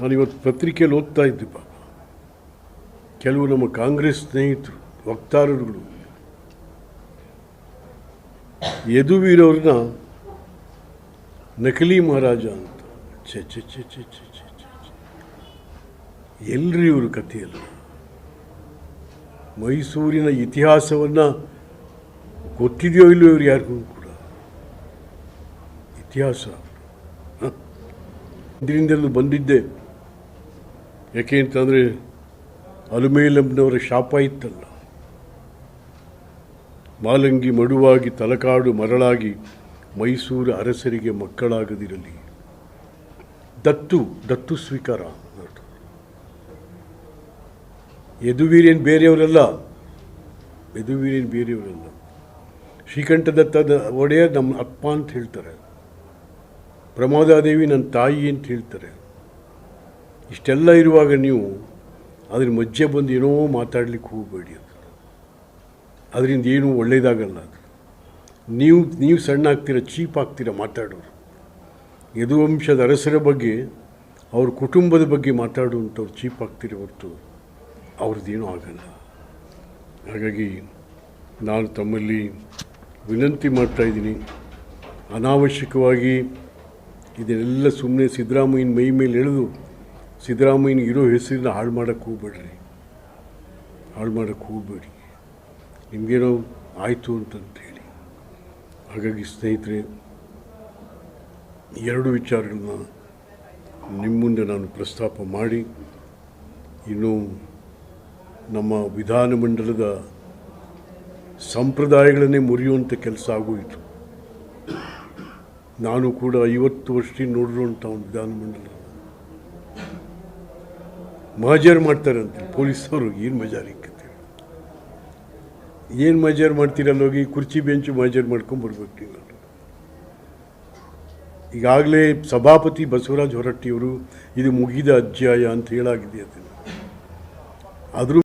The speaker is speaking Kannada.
ನಾನು ಇವತ್ತು ಪತ್ರಿಕೆಯಲ್ಲಿ ಓದ್ತಾ ಇದ್ದೆ ಪಾಪ. ಕೆಲವು ನಮ್ಮ ಕಾಂಗ್ರೆಸ್ ಸ್ನೇಹಿತರು, ವಕ್ತಾರರುಗಳು, ಯದುವೀರವ್ರನ್ನ ನಕಲಿ ಮಹಾರಾಜ ಅಂತ. ಛೆ ಛೆ ಛೆ ಛೆ ಎಲ್ರಿ ಇವರು ಕಥೆಯಲ್ಲ. ಮೈಸೂರಿನ ಇತಿಹಾಸವನ್ನು ಗೊತ್ತಿದೆಯೋ ಇಲ್ಲೋ ಇವ್ರು ಯಾರಿಗೂ ಕೂಡ. ಇತಿಹಾಸ. ಇದರಿಂದಲೂ ಬಂದಿದ್ದೆ. ಯಾಕೆ ಅಂತಂದರೆ ಅಲುಮೇಲಂನವರ ಶಾಪ ಇತ್ತಲ್ಲ. ಮಾಲಂಗಿ ಮಡುವಾಗಿ ತಲಕಾಡು ಮರಳಾಗಿ ಮೈಸೂರು ಅರಸರಿಗೆ ಮಕ್ಕಳಾಗದಿರಲಿ. ದತ್ತು ದತ್ತು ಸ್ವೀಕಾರ. ಯದುವೀರೇನು ಬೇರೆಯವರಲ್ಲ. ಯದುವೀರೇನು ಬೇರೆಯವರಲ್ಲ. ಶ್ರೀಕಂಠದತ್ತದ ಒಡೆಯರ್ ನಮ್ಮ ಅಪ್ಪ ಅಂತ ಹೇಳ್ತಾರೆ. ಪ್ರಮೋದಾದೇವಿ ನನ್ನ ತಾಯಿ ಅಂತ ಹೇಳ್ತಾರೆ. ಇಷ್ಟೆಲ್ಲ ಇರುವಾಗ ನೀವು ಅದ್ರ ಮಧ್ಯೆ ಬಂದು ಏನೋ ಮಾತಾಡಲಿಕ್ಕೆ ಹೋಗಬೇಡಿ ಅದು ಅದರಿಂದ ಏನೂ ಒಳ್ಳೆಯದಾಗಲ್ಲ ಅದು. ನೀವು ನೀವು ಸಣ್ಣ ಆಗ್ತೀರ, ಚೀಪ್ ಆಗ್ತೀರ ಮಾತಾಡೋರು. ಯದುವಂಶದ ಅರಸರ ಬಗ್ಗೆ, ಅವ್ರ ಕುಟುಂಬದ ಬಗ್ಗೆ ಮಾತಾಡುವಂಥವ್ರು ಚೀಪ್ ಆಗ್ತೀರ ಹೊರತು ಅವ್ರದ್ದೇನೂ ಆಗಲ್ಲ. ಹಾಗಾಗಿ ನಾನು ತಮ್ಮಲ್ಲಿ ವಿನಂತಿ ಮಾಡ್ತಾ ಇದ್ದೀನಿ. ಅನಾವಶ್ಯಕವಾಗಿ ಇದನ್ನೆಲ್ಲ ಸುಮ್ಮನೆ ಸಿದ್ದರಾಮಯ್ಯನ ಮೈ ಮೇಲೆ ಎಳೆದು ಸಿದ್ದರಾಮಯ್ಯನ ಇರೋ ಹೆಸರನ್ನ ಹಾಳು ಮಾಡೋಕ್ಕೆ ಹೋಗ್ಬೇಡ್ರಿ. ಹಾಳು ಮಾಡೋಕ್ಕೆ ಹೋಗ್ಬೇಡಿ ನಿಮಗೇನೋ ಆಯಿತು ಅಂತಂತ ಹೇಳಿ ಹಾಗಾಗಿ ಸ್ನೇಹಿತರೆ, ಎರಡು ವಿಚಾರಗಳನ್ನ ನಿಮ್ಮ ಮುಂದೆ ನಾನು ಪ್ರಸ್ತಾಪ ಮಾಡಿ, ಇನ್ನು ನಮ್ಮ ವಿಧಾನಮಂಡಲದ ಸಂಪ್ರದಾಯಗಳನ್ನೇ ಮುರಿಯುವಂಥ ಕೆಲಸ ಆಗೋಯಿತು. ನಾನು ಕೂಡ ಐವತ್ತು ವರ್ಷ ನೋಡಿರುವಂಥ ಒಂದು ವಿಧಾನಮಂಡಲ ಮಹಜರ್ ಮಾಡ್ತಾರಂತೆ ಪೊಲೀಸವರು ಏನು ಮಜಾರಿಕ್ಕಂತೆ ಏನು ಮಜರ್ ಮಾಡ್ತೀರಲ್ಲ ಹೋಗಿ, ಕುರ್ಚಿ ಬೆಂಚು ಮಜರ್ ಮಾಡ್ಕೊಂಡ್ಬರ್ಬೇಕು ನೀವು ಈಗಾಗಲೇ ಸಭಾಪತಿ ಬಸವರಾಜ್ ಹೊರಟ್ಟಿಯವರು, ಇದು ಮುಗಿದ ಅಧ್ಯಾಯ ಅಂತ ಹೇಳಾಗಿದೆ ಅದನ್ನು. ಅದ್ರ